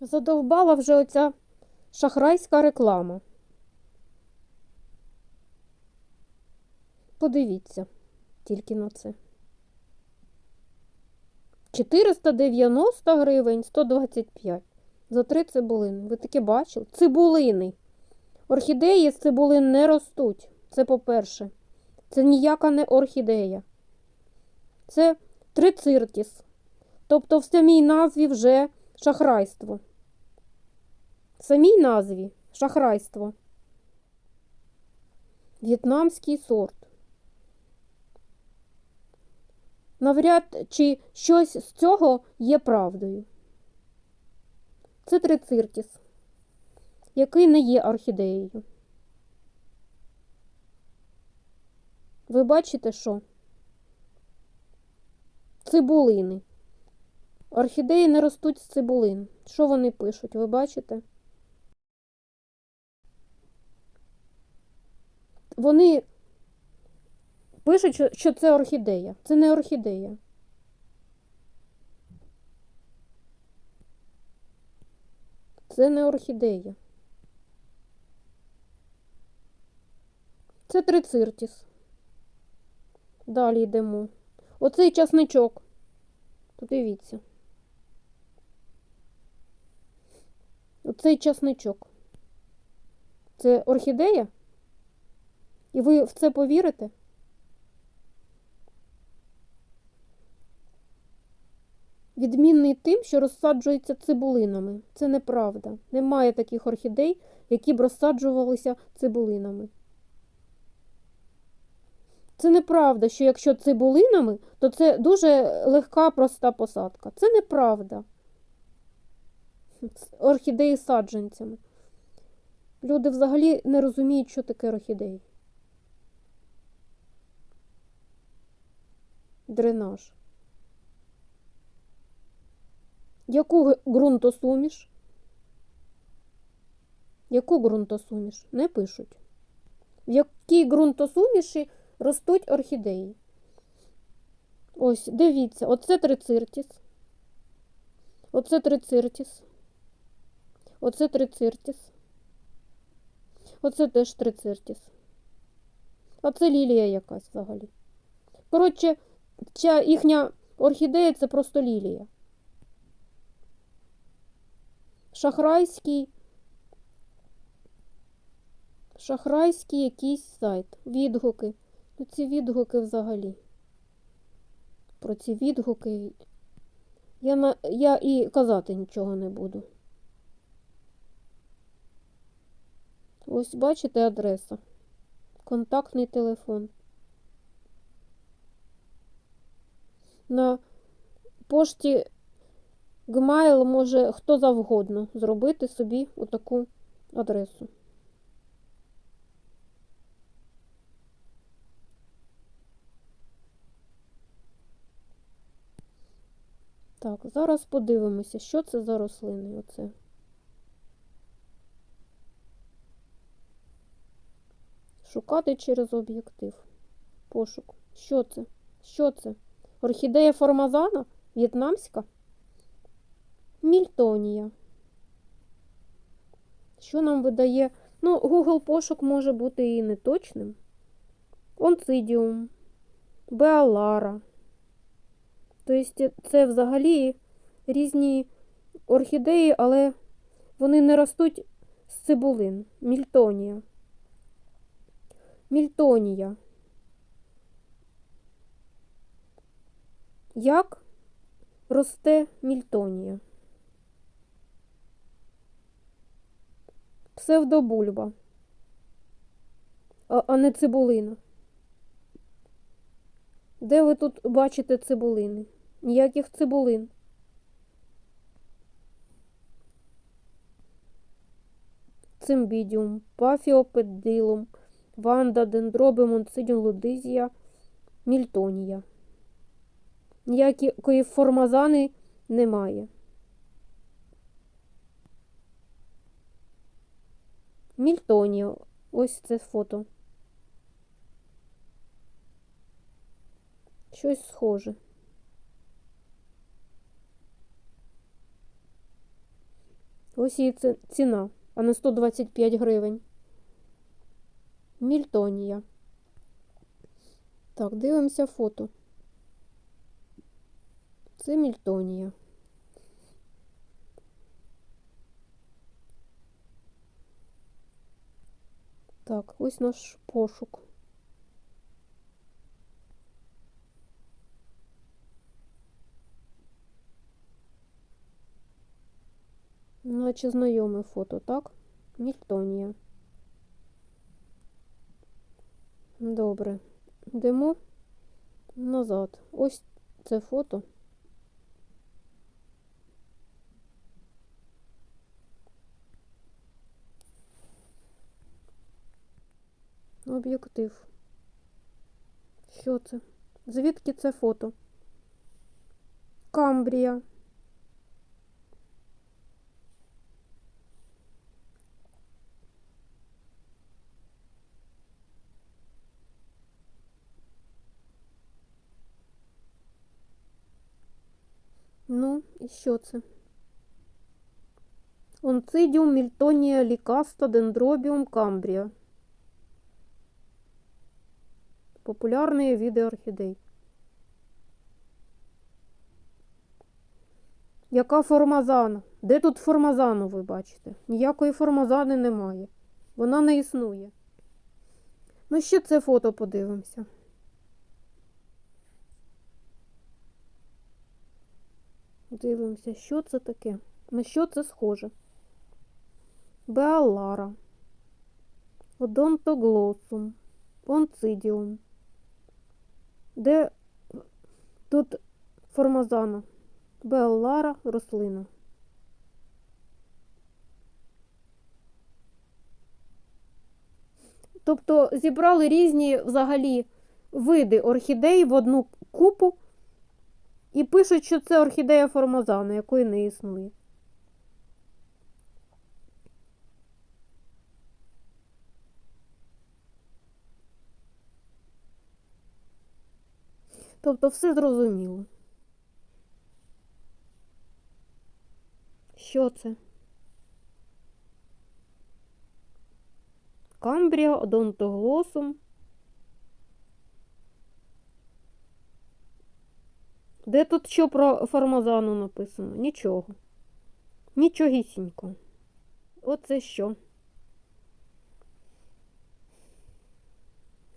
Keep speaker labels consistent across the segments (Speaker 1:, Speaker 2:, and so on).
Speaker 1: Задовбала вже оця шахрайська реклама. Подивіться тільки на це. 490 гривень, 125 за три цибулини. Ви таке бачили? Цибулини. Орхідеї з цибулин не ростуть. Це по-перше. Це ніяка не орхідея. Це трициртіс. Тобто в самій назві вже шахрайство. Самій назві шахрайство. В'єтнамський сорт. Навряд чи щось з цього є правдою. Це трициртіс, який не є орхідеєю. Ви бачите, що? Цибулини. Орхідеї не ростуть з цибулин. Що вони пишуть? Ви бачите? Вони пишуть, що- це орхідея. Це не орхідея. Це не орхідея. Це трициртіс. Далі йдемо. Оцей часничок. Подивіться. Оцей часничок. Це орхідея? І ви в це повірите? Відмінний тим, що розсаджується цибулинами. Це неправда. Немає таких орхідей, які б розсаджувалися цибулинами. Це неправда, що якщо цибулинами, то це дуже легка, проста посадка. Це неправда. Орхідеї саджанцями. Люди взагалі не розуміють, що таке орхідеї. Дренаж. Яку ґрунтосуміш? Яку ґрунтосуміш? Не пишуть. В якій ґрунтосуміші ростуть орхідеї? Ось, дивіться, оце трициртіс. Оце трициртіс. Оце трициртіс. Оце теж трициртіс. А це лілія якась взагалі. Коротше, ця їхня орхідея це просто лілія. Шахрайський. Шахрайський якийсь сайт. Відгуки. Ну, ці відгуки взагалі. Про ці відгуки я, на... я і казати нічого не буду. Ось бачите адреса. Контактний телефон. На пошті Gmail може хто завгодно зробити собі отаку адресу. Так, зараз подивимося, що це за рослини. Оце. Шукати через об'єктив. Пошук. Що це? Що це? Орхідея формазана? В'єтнамська? Мільтонія. Що нам видає? Ну, Google пошук може бути і неточним. Онцидіум, Беалара. Тобто це взагалі різні орхідеї, але вони не ростуть з цибулин. Мільтонія. Мільтонія. Як росте мільтонія? Псевдобульба, а, а не цибулина. Де ви тут бачите цибулини? Ніяких цибулин. Цимбідіум, пафіопедилум, ванда, дендробим, онцидіум, лудизія, мільтонія. Ніякої формазани немає. Мільтонія. Ось це фото. Щось схоже. Ось її ці- ціна, а не 125 гривень. Мільтонія. Так, дивимося фото. Це Мільтонія. Так, ось наш пошук. Наче знайоме фото, так? Мільтонія. Добре. Йдемо назад. Ось це фото. Об'єктив. Що це? Звідки це фото? Камбрія. Ну, і що це? Онцидіум, мільтонія, лікаста, дендробіум, камбрія. Популярні види орхідей. Яка формазана? Де тут формазану ви бачите? Ніякої формазани немає. Вона не існує. Ну, ще це фото подивимося. Дивимося, що це таке? На що це схоже? Беалара, Одонтоглосум, Онцидіум. Де тут формазана? Беалара рослина. Тобто зібрали різні взагалі види орхідей в одну купу і пишуть, що це орхідея формозана, якої не існує. Тобто все зрозуміло. Що це? Камбрія, одонтоглосум. Де тут що про формазану написано? Нічого. Нічогісінько. Оце що?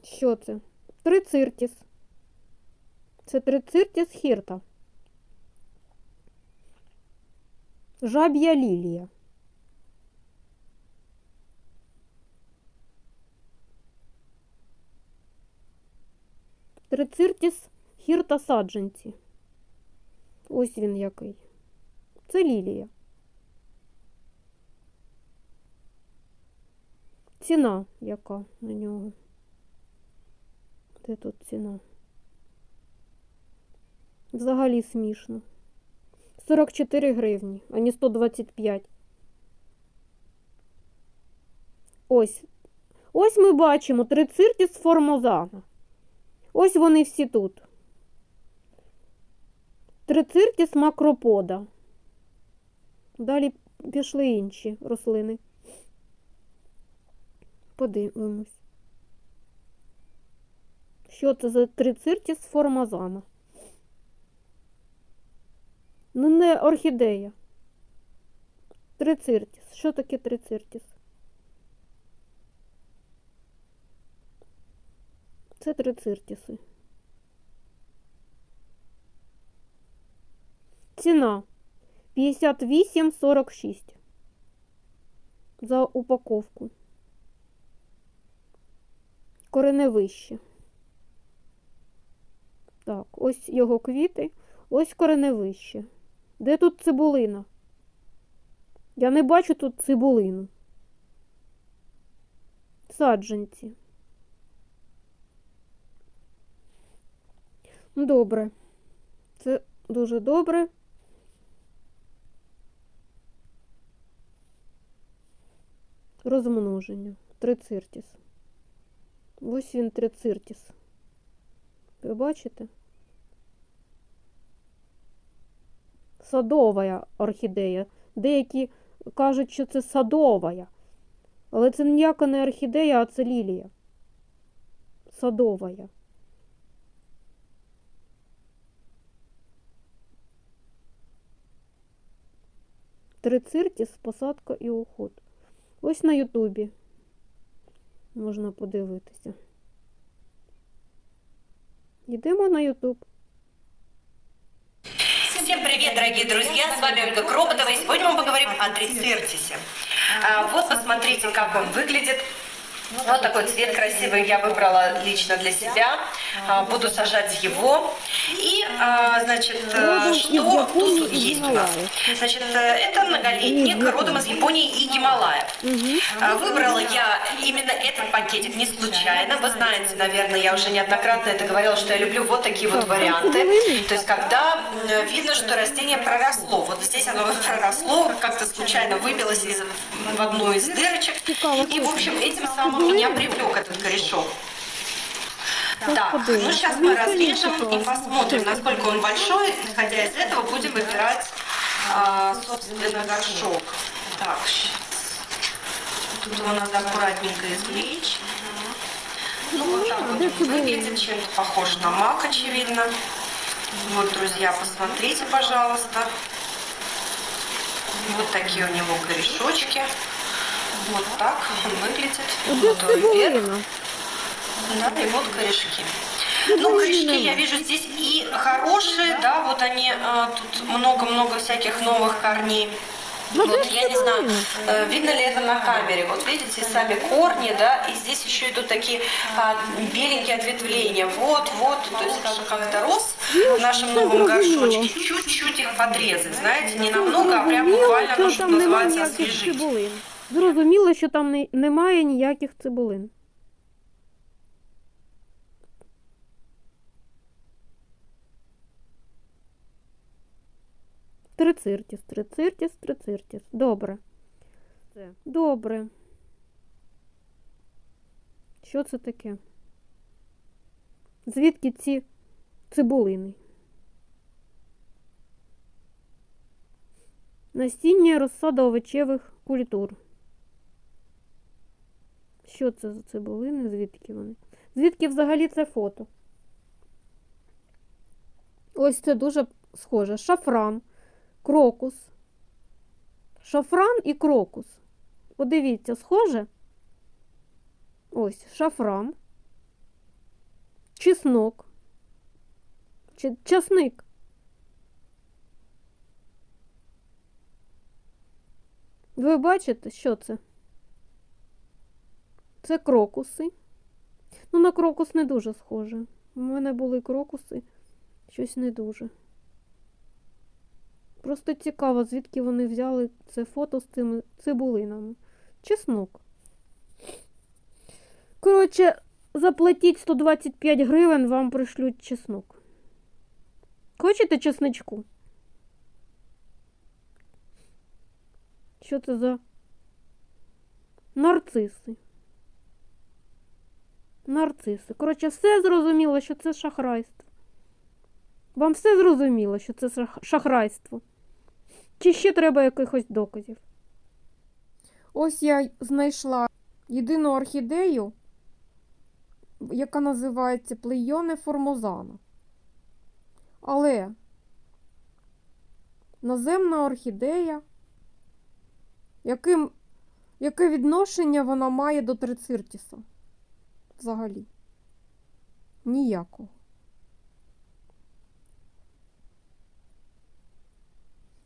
Speaker 1: Що це? Трициртіс. Це трициртіс хірта. Жаб'я лілія. Трициртіс хірта саджанці. Ось він який. Це лілія. Ціна яка на нього? Де тут ціна? Взагалі смішно. 44 гривні, а не 125. Ось. Ось ми бачимо трициртіс формозана. Ось вони всі тут. Трициртіс макропода. Далі пішли інші рослини. Подивимось. Що це за трициртіс формазана? Ну, не орхідея. Трициртіс. Що таке трициртіс? Це трициртіси. Ціна 58,46 за упаковку. Кореневище. Так, ось його квіти, ось кореневище. Де тут цибулина? Я не бачу тут цибулину. Саджанці. Добре. Це дуже добре. Розмноження. Трициртіс. Ось він трициртіс. Ви бачите? Садова орхідея. Деякі кажуть, що це садовая. Але це ніяка не орхідея, а це лілія. Садовая. Трициртіс, посадка і уход. Ось на Ютубі можна подивитися. Йдемо на Ютуб.
Speaker 2: Всем привет, дорогие друзья! С вами Ольга Кропотова, и сегодня мы поговорим о трицертисе. Вот посмотрите, как он выглядит. Вот такой цвет красивый я выбрала лично для себя. А, Буду сажать его. И, а, значит, э, что тут есть у нас? Значит, э, это многолетник родом из Японии и Гималаев. А, Выбрала я именно этот пакетик не случайно. Вы знаете, наверное, я уже неоднократно это говорила, что я люблю вот такие вот варианты. То есть, когда м, видно, что растение проросло. Вот здесь оно проросло, как-то случайно выбилось из, в одну из дырочек. И, в общем, этим самым меня привлек этот корешок. Так, ну сейчас мы разрежем и посмотрим, насколько он большой. Исходя из этого, будем выбирать, а, собственно, горшок. Так. Тут его надо аккуратненько извлечь. Ну, вот так вот выглядит, чем-то похож на мак, очевидно. Вот, друзья, посмотрите, пожалуйста. Вот такие у него корешочки. Вот так он выглядит. Вверх.
Speaker 1: цибулина?
Speaker 2: Да, и вот корешки. Ну, корешки я вижу здесь и хорошие, да, вот они, а, тут много-много всяких новых корней.
Speaker 1: Ну,
Speaker 2: Вот, я не знаю, э, видно ли это на камере. Вот видите, сами корни, да, и здесь еще идут такие а, беленькие ответвления. Вот, вот, то есть даже как-то рос в нашем новом горшочке. Чуть-чуть их подрезать, знаете, не намного, а прям буквально, ну, что называется, освежить.
Speaker 1: Зрозуміло, що там не- немає ніяких цибулин. Трициртіс, трициртіс, трициртіс. Добре. Добре. Що це таке? Звідки ці цибулини? Насіння розсада овочевих культур. Що це за цибулини? Звідки вони? Звідки взагалі це фото? Ось це дуже схоже. Шафран, крокус. Шафран і крокус. Подивіться, схоже? Ось шафран, чеснок, Чи- часник. Ви бачите, що це? Це крокуси. Ну, на крокус не дуже схоже. У мене були крокуси, щось не дуже. Просто цікаво, звідки вони взяли це фото з цими цибулинами. Чеснок. Коротше, заплатіть 125 гривень, вам пришлють чеснок. Хочете чесничку? Що це за нарциси? Нарциси. Коротше, все зрозуміло, що це шахрайство. Вам все зрозуміло, що це шахрайство? Чи ще треба якихось доказів? Ось я знайшла єдину орхідею, яка називається Плейоне формозана. Але наземна орхідея, яким, яке відношення вона має до трициртіса? Взагалі. Ніякого.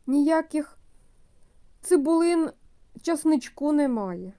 Speaker 1: Ніяких цибулин часничку немає.